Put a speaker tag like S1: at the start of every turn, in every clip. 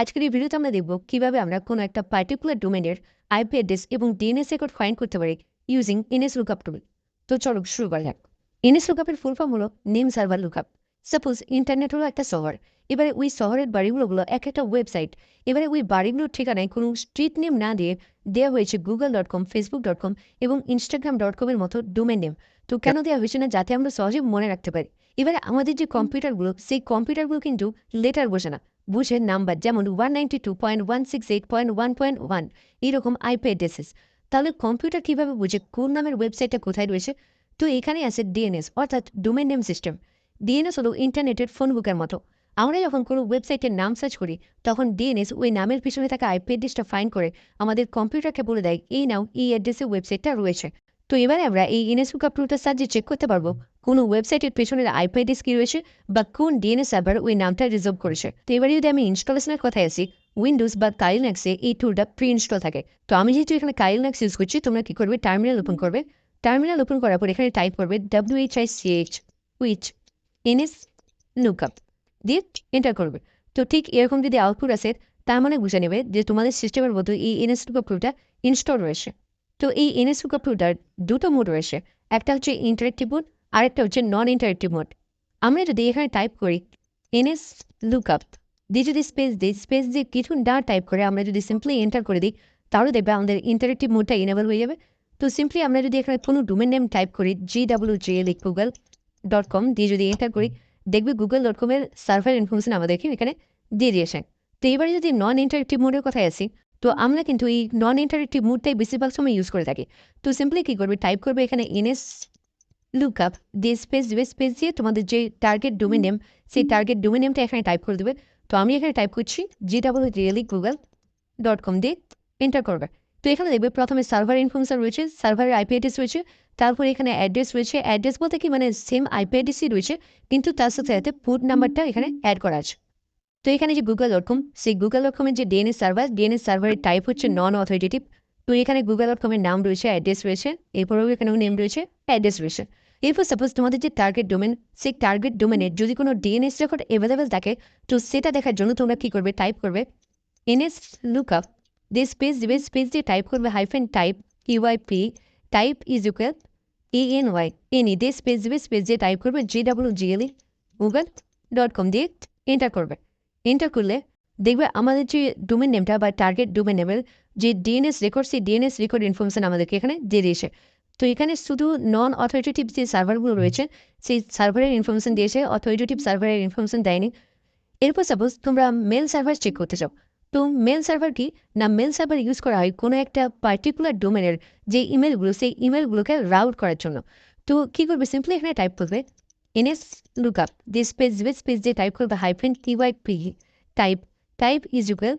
S1: আজকের এই ভিডিওতে আমরা দেখব কীভাবে আমরা কোনো একটা পার্টিকুলার ডোমেনের আইপি অ্যাড্রেস এবং ডিএনএস রেকর্ড ফাইন্ড করতে পারি ইউজিং এনএস লুকআপ টুল তো চলো শুরু করা যাক। এনএস লুকআপের ফুল ফর্ম হলো name server lookup suppose internet হলো একটা শহর। এবারে ওই শহরের বাড়িগুলোগুলো এক একটা ওয়েবসাইট এবারে ওই বাড়িগুলোর ঠিকানায় কোনো স্ট্রিট নেম না দিয়ে দেওয়া হয়েছে Google dot com Facebook dot com এবং ইনস্টাগ্রাম ডট কমের মতো ডোমেন নেম তো কেন দেওয়া হয়েছে না? যাতে আমরা সহজে মনে রাখতে পারি। এবারে আমাদের যে কম্পিউটারগুলো সেই কম্পিউটারগুলো কিন্তু লেটার বসে না। বুঝে নাম্বার যেমন one ninety two point one six eight point one point one এইরকম আইপি অ্যাড্রেসেস তাহলে কম্পিউটার কীভাবে বুঝে কোন নামের ওয়েবসাইটটা কোথায় রয়েছে? তো এখানে আছে ডিএনএস অর্থাৎ ডোমেন নেম সিস্টেম ডিএনএস হলো ইন্টারনেটের ফোন বুকের মতো। আমরা যখন কোনো ওয়েবসাইটের নাম সার্চ করি, তখন ডিএনএস ওই নামের পিছনে থাকা আইপি অ্যাড্রেসটা ফাইন করে আমাদের কম্পিউটারকে বলে দেয়, এই নাও এই অ্যাড্রেসে ওয়েবসাইটটা রয়েছে। তো এবারে আমরা এই এনএস লুকআপ টুলটার সাহায্যে চেক করতে পারব, কোনো ওয়েবসাইটের পেছনের আইপি অ্যাড্রেস কী রয়েছে বা কোন ডিএনএস সার্ভার ওই নামটা রিজার্ভ করেছে। তো এবারে যদি আমি ইনস্টলেশনের কথায় আসি উইন্ডোজ বা কাইলনেক্সে এই টুলটা প্রি ইনস্টল থাকে। তো আমি যেহেতু এখানে কাইলনেক্স ইউজ করছি, তোমরা কি করবে? টার্মিনাল ওপেন করবে। টার্মিনাল ওপেন করার পর এখানে টাইপ করবে W H I C H which NS lookup দিয়ে এন্টার করবে। তো ঠিক এরকম যদি আউটপুট আসে, তার মানে বুঝে নেবে যে তোমাদের সিস্টেমের মধ্যে এই এনএস লুকআপ টুলটা ইনস্টল রয়েছে। তো এই এনএস লুকআপ টুলটার দুটো মোড রয়েছে। একটা হচ্ছে ইন্টারেক্টিভ মোড আরেকটা হচ্ছে নন ইন্টারেক্টিভ মোড আমরা যদি এখানে টাইপ করি এনএস লুকআপ দিয়ে যদি স্পেস দিই স্পেস দিয়ে কিছু না টাইপ করে আমরা যদি সিম্পলি এন্টার করে দিই, তাহলে দেখবে আমাদের ইন্টারেক্টিভ মোডটা ইনেবল হয়ে যাবে। তো সিম্পলি আমরা যদি এখানে কোনো ডোমেন নেম টাইপ করি G W G L Google dot com দিয়ে যদি এন্টার করি, দেখবে গুগল ডট কমের সার্ভার ইনফরমেশন আমাদেরকে এখানে দিয়ে দিয়েছে। তো এবারে যদি নন ইন্টারেক্টিভ মোডের কথায় আসি তো আমরা কিন্তু এই নন ইন্টারেক্টিভ মুডটাই বেশিরভাগ সময় ইউজ করে থাকি। তো সিম্পলি কী করবে? টাইপ করবে এখানে এনএস লুকআপ দিয়ে স্পেস দেবে স্পেস দিয়ে তোমাদের যে টার্গেট ডোমেন নেম সেই টার্গেট ডোমেন নেমটা এখানে টাইপ করে দেবে। তো আমি এখানে টাইপ করছি জি ডাবল রিয়েলি গুগল ডট কম দিয়ে এন্টার করবে। তো এখানে দেখবে প্রথমে সার্ভার ইনফরমেশন রয়েছে সার্ভারের আইপি অ্যাড্রেস রয়েছে তারপর এখানে অ্যাড্রেস রয়েছে। অ্যাড্রেস বলতে কি? মানে সেম আইপি অ্যাড্রেসই রয়েছে কিন্তু তার সাথে সাথে পোর্ট নাম্বারটা এখানে অ্যাড করা আছে। তো এখানে যে গুগল ডট কম সেই গুগল ডট কমের যে ডিএনএস সার্ভার ডিএনএস সার্ভারের টাইপ হচ্ছে নন অথরিটেটিভ তো এখানে গুগল ডট কমের নাম রয়েছে অ্যাড্রেস রয়েছে, এরপরেও এখানেও নেম রয়েছে অ্যাড্রেস রয়েছে। এরপর সাপোজ তোমাদের যে টার্গেট ডোমেন সেই টার্গেট ডোমেনের যদি কোনো ডিএনএস রেকর্ড অ্যাভেলেবেল থাকে, তো সেটা দেখার জন্য তোমরা কী করবে? টাইপ করবে এনএস লুক আপ দিয়ে স্পেস দিবে স্পেস দিয়ে টাইপ করবে hyphen type UIP type is equal A N Y any দিয়ে স্পেস দিবে স্পেস দিয়ে টাইপ করবে G W GLE Google dot com দিয়ে এন্টার করবে। এন্টার করলে দেখবে আমাদের যে ডোমেন নেমটা বা টার্গেট ডোমেন নেমের যে ডিএনএস রেকর্ড সেই ডিএনএস রেকর্ড ইনফরমেশন আমাদেরকে এখানে দিয়ে দিয়েছে। তো এখানে শুধু নন অথরিটেটিভ যে সার্ভারগুলো রয়েছে, সেই সার্ভারের ইনফরমেশন দিয়েছে অথরিটেটিভ সার্ভারের ইনফরমেশন দেয়নি। এরপর সাপোজ তোমরা মেল সার্ভার চেক করতে চাও। তো মেল সার্ভার কি? না মেল সার্ভার ইউজ করা হয় কোনো একটা পার্টিকুলার ডোমেনের যে ইমেলগুলো সেই ইমেলগুলোকে রাউট করার জন্য। তো কী করবে? সিম্পলি এখানে টাইপ করবে এনএস লুকআপ দিয়ে স্পেস দিবে স্পেস দিয়ে টাইপ করবে hyphen T Y P type type is equal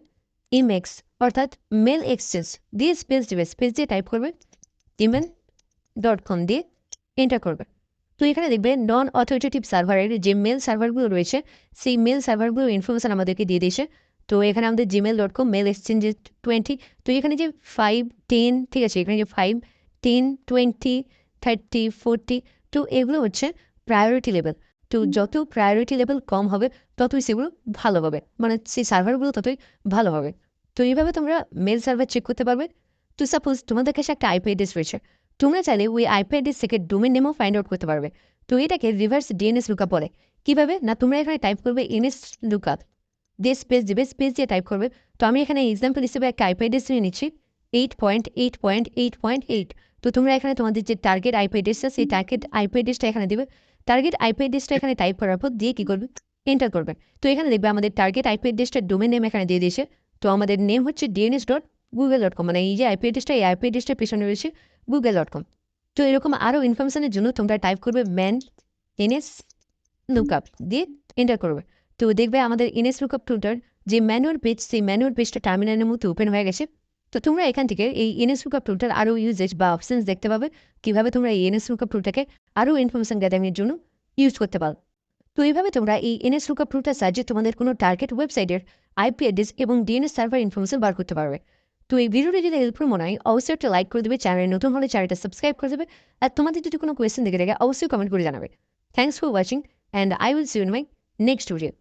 S1: MX অর্থাৎ মেল এক্সচেঞ্জ দিয়ে স্পেস দিবে স্পেস দিয়ে টাইপ করবে? ইমেল ডট কম দিয়ে এন্টার করবে। তো এখানে দেখবে নন অথরিটেটিভ সার্ভারের যে মেল সার্ভারগুলো রয়েছে, সেই মেল সার্ভারগুলোর ইনফরমেশান আমাদেরকে দিয়ে দিয়েছে। তো এখানে আমাদের Gmail dot com mail exchange twenty তো এখানে যে ফাইভ টেন ঠিক আছে, এখানে যে five ten twenty thirty forty তো এগুলো হচ্ছে প্রায়োরিটি লেভেল তো যত প্রায়োরিটি লেভেল কম হবে ততই সেগুলো ভালো হবে। মানে সেই সার্ভারগুলো ততই ভালো হবে। তো এইভাবে তোমরা মেল সার্ভার চেক করতে পারবে। তো সাপোজ তোমাদের কাছে একটা আইপি অ্যাড্রেস রয়েছে। তোমরা চাইলে ওই আইপি অ্যাড্রেস থেকে ডোমেন নেমও ফাইন্ড আউট করতে পারবে। তো এটাকে রিভার্স ডিএনএস লুকআপ বলে। কীভাবে? না তোমরা এখানে টাইপ করবে এনএস লুকআপ দিয়ে স্পেস দেবে স্পেস দিয়ে টাইপ করবে। তো আমি এখানে এক্সাম্পল হিসেবে একটা আইপি অ্যাড্রেস নিয়ে নিচ্ছি। Eight point eight point eight point eight তো তোমরা এখানে তোমাদের যে টার্গেট আইপি অ্যাড্রেসটা সেই টার্গেট আইপি অ্যাড্রেসটা এখানে দেবে। টার্গেট আইপি অ্যাড্রেসটা এখানে টাইপ করার পর দিয়ে কী করবে? এন্টার করবে। তো এখানে দেখবে আমাদের টার্গেট আইপি অ্যাড্রেসটা ডোমেন নেম এখানে দিয়ে দিয়েছে। তো আমাদের নেম হচ্ছে DNS dot Google dot com মানে এই যে আইপি অ্যাড্রেসটা এই আইপি অ্যাড্রেসটার পেছনে রয়েছে গুগল ডট কম তো এরকম আরও ইনফরমেশনের জন্য তোমরা টাইপ করবে ম্যান এনএস লুকআপ দিয়ে এন্টার করবে। তো দেখবে আমাদের এনএস লুকআপ টুটার যে ম্যানুয়াল পেজ সেই ম্যানুয়াল পেজটা টার্মিনালের মধ্যে ওপেন হয়ে গেছে। তো তোমরা এখান থেকে এই এনএস লুকআপ টুলটার আরও ইউজেজ বা অপশানস দেখতে পাবে। কীভাবে তোমরা এই এনএস লুকআপ টুলটাকে আরও ইনফরমেশন গ্যাদারিংয়ের জন্য ইউজ করতে পারো। তো এইভাবে তোমরা এই এনএস লুকআপ টুলটার সাহায্যে তোমাদের কোনো টার্গেট ওয়েবসাইটের আইপি অ্যাড্রেস এবং ডিএনএস সার্ভার ইনফরমেশন বার করতে পারবে। তো এই ভিডিওটি যদি হেল্পফুল মনে হয়, অবশ্যই একটা লাইক করে দেবে চ্যানেলে নতুন হলে চ্যানেলটা সাবস্ক্রাইব করে দেবে। আর তোমাদের যদি কোনো কোয়েশ্চেন দেখে থাকে, অবশ্যই কমেন্ট করে জানাবে। Thanks for watching and I will see in my next video